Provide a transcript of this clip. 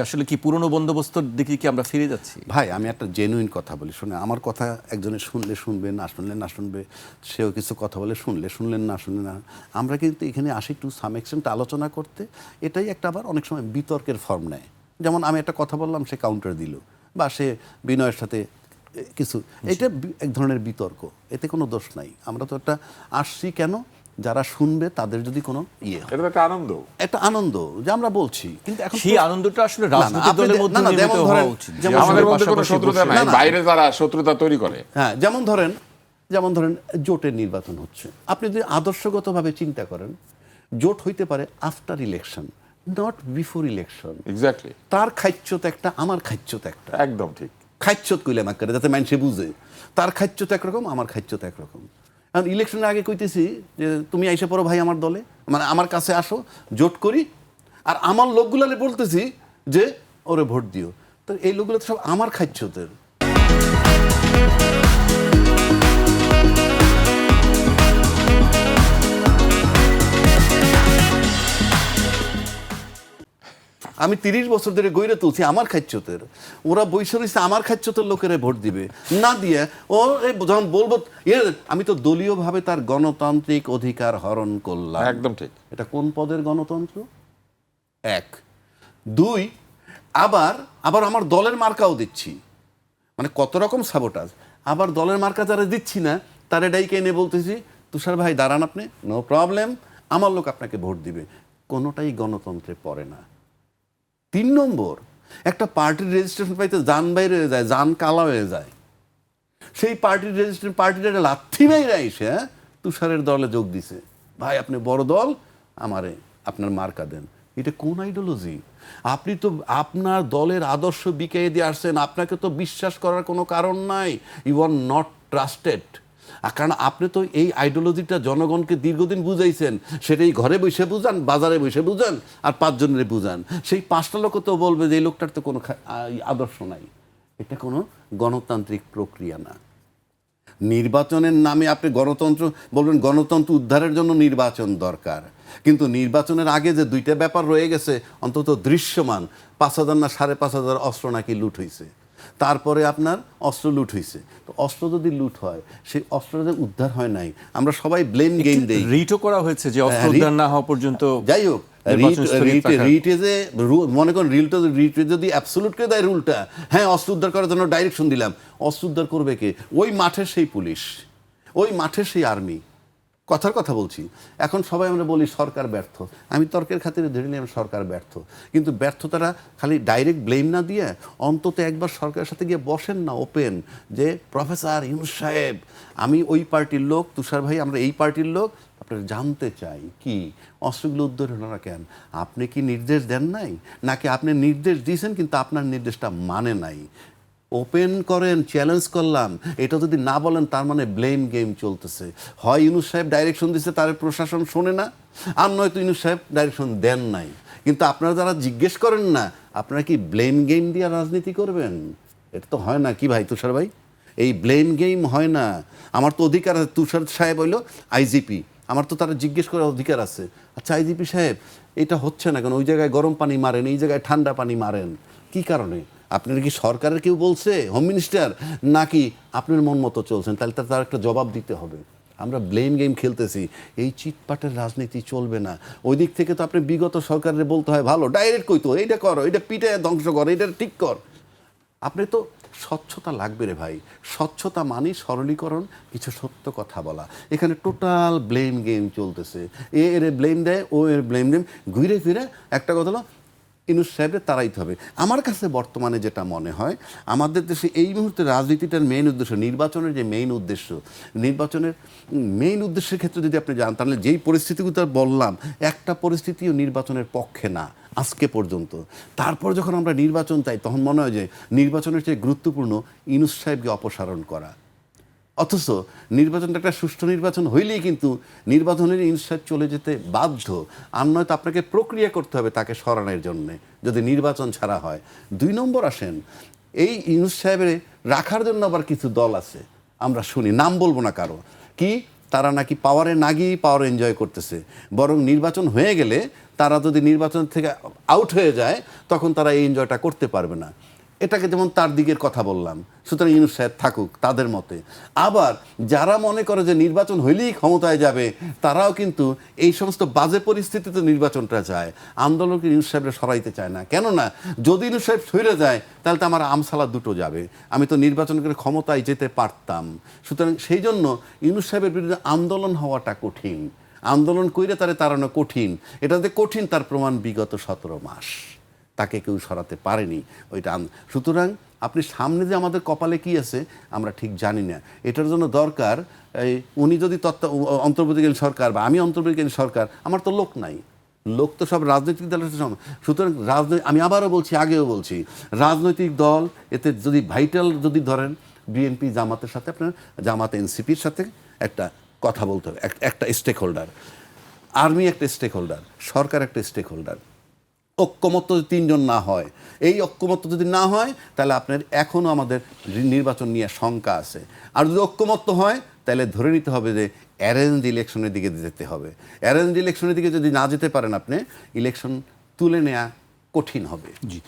আসলে কি পুরনো বন্দোবস্তর দিকে কি আমরা ফিরে যাচ্ছি? ভাই, আমি একটা জেনুইন কথা বলি, শুনে, আমার কথা একজনে শুনলে শুনবে, না শুনলে না শুনবে, সেও কিছু কথা বলে শুনলে শুনলেন না শুনলে না। আমরা কিন্তু এখানে আসি টু সাম এক্সটেন্ট আলোচনা করতে, এটাই একটা আবার অনেক সময় বিতর্কের ফর্ম নেয়। যেমন আমি একটা কথা বললাম, সে কাউন্টার দিল, বা সে বিনয়ের সাথে কিছু, এটা এক ধরনের বিতর্ক, এতে কোনো দোষ নাই। আমরা তো একটা আসছি কেন? যারা শুনবে তাদের যদি কোনো ইয়ে এটা একটা আনন্দ। একটা আনন্দ যে আমরা বলছি। কিন্তু এখন সেই আনন্দটা আসলে রাজনৈতিক দলের মধ্যে যেমন ধরেন- যেমন আমাদের মধ্যে কোনো শত্রুতা নাই। বাইরে যারা শত্রুতা তৈরি করে। হ্যাঁ যেমন ধরেন যেমন ধরেন জোটের নির্বাচন হচ্ছে। আপনি যদি আদর্শগতভাবে চিন্তা করেন জোট হইতে পারে after election not before election exactly তার খাচ্যত একটা আমার খাচ্যত একটা। একদম ঠিক। খাচ্যত কইলাম এক যাতে মানুষে বুঝে। তার খাচ্যত একরকম আমার খাচ্যত একরকম। কারণ ইলেকশনের আগে কইতেছি যে তুমি এসে পড়ো ভাই আমার দলে মানে আমার কাছে আসো, জোট করি। আর আমার লোকগুলারে বলতেছি যে, ওরে ভোট দিও। তো এই লোকগুলো তো সব আমার খাচ্যতের আমি তিরিশ বছর ধরে গইরে তুলছি আমার খাচ্যতের। ওরা বৈশ রয়েছে আমার খাচ্যতের লোকেরা ভোট দিবে। না দিয়ে ও এই যখন বলব ইয়ে আমি তো দলীয়ভাবে তার গণতান্ত্রিক অধিকার হরণ করলাম। একদম ঠিক। এটা কোন পদের গণতন্ত্র? এক। দুই আবার আবার আমার দলের মার্কাও দিচ্ছি। মানে কত রকম সাবোটাজ আবার দলের মার্কা যারা দিচ্ছি না তারা ডাইকে এনে বলতেছি তুষার ভাই দাঁড়ান আপনি নো প্রবলেম আমার লোক আপনাকে ভোট দিবে। কোনোটাই গণতন্ত্রে পড়ে না। তিন নম্বর একটা পার্টির রেজিস্ট্রেশন পাইতে যান বাইরে হয়ে যায় যান কালা হয়ে যায়। সেই পার্টির রেজিস্ট্রেশন পার্টির একটা লাথি মেয়েরা এসে হ্যাঁ, তুষারের দলে যোগ দিছে। ভাই আপনি বড় দল আমারে আপনার মার্কা দেন। এটা কোন আইডিওলজি আপনি তো আপনার দলের আদর্শ বিকাই দিয়ে আসছেন আপনাকে তো বিশ্বাস করার কোনো কারণ নাই। ইউ আর নট ট্রাস্টেড কারণ আপনি তো এই আইডিওলজিটা জনগণকে দীর্ঘদিন বুঝাইছেন সেটাই ঘরে বসে বুঝান, বাজারে বসে বুঝান, আর পাঁচজনের বুঝান। সেই পাঁচটা লোক তো বলবে যে এই লোকটার তো কোনো আদর্শ নাই। এটা কোনো গণতান্ত্রিক প্রক্রিয়া না। নির্বাচনের নামে আপনি গণতন্ত্র বলবেন, গণতন্ত্র উদ্ধারের জন্য নির্বাচন দরকার। কিন্তু নির্বাচনের আগে যে দুইটা ব্যাপার রয়ে গেছে, অন্তত দৃশ্যমান, পাঁচ হাজার না সাড়ে পাঁচ হাজার অস্ত্র নাকি লুট হয়েছে তারপরে আপনার অস্ত্র লুট হয়েছে তো অস্ত্র যদি লুট হয় সেই অস্ত্রটা উদ্ধার হয় নাই আমরা সবাই ব্লেম গেম দেই। রিটও করা হয়েছে যে অস্ত্র হ্যাঁ, উদ্ধার না হওয়া পর্যন্ত যাই হোক মনে করেন রিলটা রিটে যদি অ্যাবসলুট করে দেয় রুলটা হ্যাঁ অস্ত্র উদ্ধার করার জন্য ডাইরেকশন দিলাম। অস্ত্র উদ্ধার করবে কে? ওই মাঠের সেই পুলিশ ওই মাঠের সেই আর্মি কথার কথা বলছি। এখন সবাই আমরা বলি সরকার ব্যর্থ। আমি তর্কের খাতিরে ধরে নিলাম সরকার ব্যর্থ। কিন্তু ব্যর্থতারা খালি ডাইরেক্ট ব্লেম না দিয়ে অন্তত একবার সরকারের সাথে গিয়ে বসেন না ওপেন যে, প্রফেসর ইউনুস সাহেব, আমি ওই পার্টির লোক, তুষার ভাই, আমরা এই পার্টির লোক। আপনারা জানতে চাই কি? অস্ত্রগুলো উদ্ধার হলো না কেন? আপনি কি নির্দেশ দেন নাই? নাকি আপনি নির্দেশ দিয়েছেন, কিন্তু আপনার নির্দেশটা মানে নাই? ওপেন করেন, চ্যালেঞ্জ করলাম। এটা যদি না বলেন, তার মানে ব্লেম গেম চলতেছে। হয় ইউনুস সাহেব ডাইরেকশন দিচ্ছে তার প্রশাসন শোনে না, আর নয়তো ইউনুস সাহেব ডাইরেকশন দেন নাই। কিন্তু আপনারা যারা জিজ্ঞেস করেন না, আপনারা কি ব্লেম গেম দিয়ে রাজনীতি করবেন? এটা তো হয় না কি ভাই, তুষার ভাই? এই ব্লেম গেম হয় না। আমার তো অধিকার আছে। তুষার সাহেব হইল আইজিপি আমার তো তারা জিজ্ঞেস করার অধিকার আছে। আচ্ছা আইজিপি সাহেব, এটা হচ্ছে না কেন? ওই জায়গায় গরম পানি মারেন, এই জায়গায় ঠান্ডা পানি মারেন। কি কারণে? আপনার কি সরকারের কেউ বলছে? হোম মিনিস্টার নাকি আপনার মন মতো চলছেন? তাহলে তার একটা জবাব দিতে হবে। আমরা ব্লেম গেম খেলতেছি। এই চিটপাটের রাজনীতি চলবে না। ওই দিক থেকে তো আপনি বিগত সরকারের বলতে হয়, ভালো ডাইরেক্ট কইতো এইটা করো এটা পিঠে ধ্বংস করো এটা ঠিক কর। আপনি তো স্বচ্ছতা লাগবে রে ভাই। স্বচ্ছতা মানে সরলীকরণ, কিছু সত্য কথা বলা। এখানে টোটাল ব্লেম গেম চলতেছে। এ এর ব্লেম দেয়, ও এর ব্লেম দেম ঘুরে ফিরে একটা কথা হলো ইনুস সাহেবের তারাইতে হবে। আমার কাছে বর্তমানে যেটা মনে হয়, আমাদের দেশে এই মুহূর্তে রাজনীতিটার মেইন উদ্দেশ্য, নির্বাচনের যে মেইন উদ্দেশ্য, নির্বাচনের মেইন উদ্দেশ্যের ক্ষেত্রে যদি আপনি যান, তাহলে যেই পরিস্থিতিগুলো বললাম, একটা পরিস্থিতিও নির্বাচনের পক্ষে না, আজকে পর্যন্ত। তারপর যখন আমরা নির্বাচন চাই, তখন মনে হয় যে নির্বাচনের চেয়ে গুরুত্বপূর্ণ ইনুস সাহেবকে অপসারণ করা। অথচ নির্বাচনটা একটা সুষ্ঠু নির্বাচন হইলেই কিন্তু নির্বাচনের ইনসাইড চলে যেতে বাধ্য। আর নয়তো আপনাকে প্রক্রিয়া করতে হবে তাকে সরানোর জন্যে, যদি নির্বাচন ছাড়া হয়। দুই নম্বর আসেন, এই ইউনুস সাহেবের রাখার জন্য আবার কিছু দল আছে, আমরা শুনি, নাম বলব না কারও। কি? তারা নাকি পাওয়ারে না গিয়েই পাওয়ার এনজয় করতেছে। বরং নির্বাচন হয়ে গেলে তারা যদি নির্বাচন থেকে আউট হয়ে যায়, তখন তারা এই এনজয়টা করতে পারবে না। এটাকে যেমন তার দিকের কথা বললাম, সুতরাং ইউনুস সাহেব থাকুক তাদের মতে। আবার যারা মনে করে যে নির্বাচন হইলেই ক্ষমতায় যাবে, তারাও কিন্তু এই সমস্ত বাজে পরিস্থিতিতে নির্বাচনটা চায় আন্দোলনকে ইউনুস সাহেবরা সরাইতে চায় না। কেননা, যদি ইউনুস সাহেব সরে যায়, তাহলে তো আমার আমসালা দুটো যাবে। আমি তো নির্বাচন করে ক্ষমতায় যেতে পারতাম। সুতরাং সেই জন্য ইউনুস সাহেবের বিরুদ্ধে আন্দোলন হওয়াটা কঠিন। আন্দোলন কইরে তারে তাড়ানো কঠিন। এটাতে কঠিন তার প্রমাণ বিগত সতেরো মাস। তাকে কেউ সরাতে পারেনি ওইটা সুতরাং আপনি সামনে যে আমাদের কপালে কি আছে, আমরা ঠিক জানি না। এটার জন্য দরকার, এই উনি যদি তত্ত্ব অন্তর্বর্তীকালীন সরকার বা আমি অন্তর্বর্তীকালীন সরকার, আমার তো লোক নাই। লোক তো সব রাজনৈতিক দলের সাথে সুতরাং রাজনৈতিক আমি আবারও বলছি, আগেও বলছি, রাজনৈতিক দল, এতে যদি ভাইটাল যদি ধরেন বিএনপি জামাতের সাথে আপনার, জামাত এনসিপির সাথে একটা কথা বলতে হবে একটা স্টেক হোল্ডার আর্মি একটা স্টেক হোল্ডার সরকার একটা স্টেক হোল্ডার ঐক্যমত্য যদি তিনজন না হয়, এই ঐক্যমত্য যদি না হয়, তাহলে আপনার এখনও আমাদের নির্বাচন নিয়ে শঙ্কা আছে। আর যদি ঐক্যমত্য হয়, তাহলে ধরে নিতে হবে যে অ্যারেঞ্জ ইলেকশনের দিকে যেতে হবে। অ্যারেঞ্জ ইলেকশনের দিকে যদি না যেতে পারেন আপনি, ইলেকশন তুলে নেওয়া কঠিন হবে। জি।